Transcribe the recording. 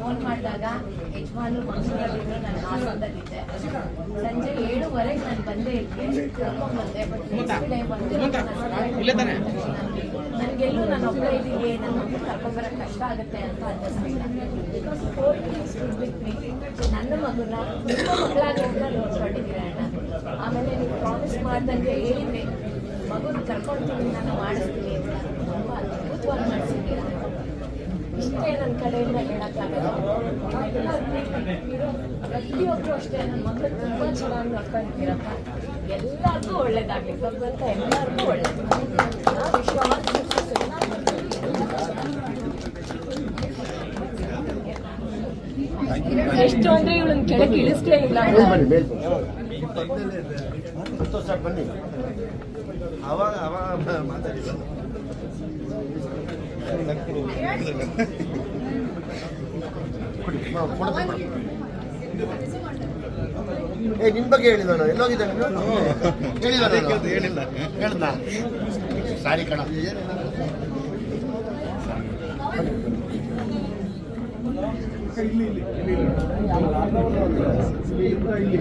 Phone ಮಾಡಿದಾಗ ಯಜಮಾನು ಮಂಗಳೂರಲ್ಲಿದ್ರು ನಾನು ಹಾಸನದಲ್ಲಿದ್ದೆ. ಸಂಜೆ ಏಳುವರೆಗೆ ನಾನು ಬಂದೆ ಇದ್ದೆ. ಕರ್ಕೊಂಡ್ ಬಂದೆ ಬಟ್ ನೆಕ್ಸ್ಟ್ ಡೇ ಬಂದು ನನಗೆಲ್ಲೂ ನಾನು ಒಬ್ಬ ಇದ್ದೀನಿ ನನ್ನ ಮಗು ಕರ್ಕೊಂಡ್ಬರಕ್ಕೆ ಕಷ್ಟ ಆಗುತ್ತೆ ಅಂತ ಅನ್ನಿಸ್ತಿಲ್ಲ ಬಿಕಾಸ್ ಫೋರ್ ಇಯರ್ಸ್ ನನ್ನ ಮಗನ ನಿಮ್ಮ ಮಗಳಾಗಿ ಅಂತ ನೋಡ್ಕೊಂಡಿದ್ದೀರ ಅಣ್ಣ? ಆಮೇಲೆ ನೀವು ಪ್ರಾಮಿಸ್ ಮಾಡ್ದಂಗೆ ಹೇಳಿದ್ರಿ ಮಗುನ ಕರ್ಕೊಳ್ತೀನಿ ನಾನು ಮಾಡಿಸ್ತೀನಿ ಅಂತ. ತುಂಬ ಅದ್ಭುತವಾಗಿ ಇಷ್ಟೇ ನನ್ನ ಕಡೆಯಿಂದ ಹೇಳಕ್ಕಾಗಲ್ಲ. ಪ್ರತಿಯೊಬ್ಬರು ಅಷ್ಟೇ ನನ್ನ ಮಕ್ಕಳು ತುಂಬ ಚೆನ್ನಾಗಿ ನೋಡ್ಕೊಂಡಿದ್ದೀರಪ್ಪ ಎಲ್ಲರಿಗೂ ಒಳ್ಳೇದಾಗಲಿ ಭಗವಂತ ಎಲ್ಲರಿಗೂ ಒಳ್ಳೇದು. ಎಷ್ಟು ಅಂದ್ರೆ ಇವಳನ್ನ ಕೆಳಗೆ ಇಳಿಸ್ಲೇ ಇಲ್ಲ. ಅವಾಗ ಅವಾಗ ಮಾತಾಡಿ ಕೊಡಿ ಮಾ, ಫೋಟೋ ತಗೊಂಡು. ಏ ನಿನ್ ಬಗ್ಗೆ ಹೇಳಿದ ನಾನು? ಎಲ್ಲೋಗಿದ್ದೆ ನೀನು ಹೇಳಿದ ನಾನು? ಹೇಳಿಲ್ಲ ಹೇಳ್ದ. ಸಾರಿ ಕಣ. ಇಲ್ಲಿ ಇಲ್ಲಿ ಇಲ್ಲಿ ಇಲ್ಲಿ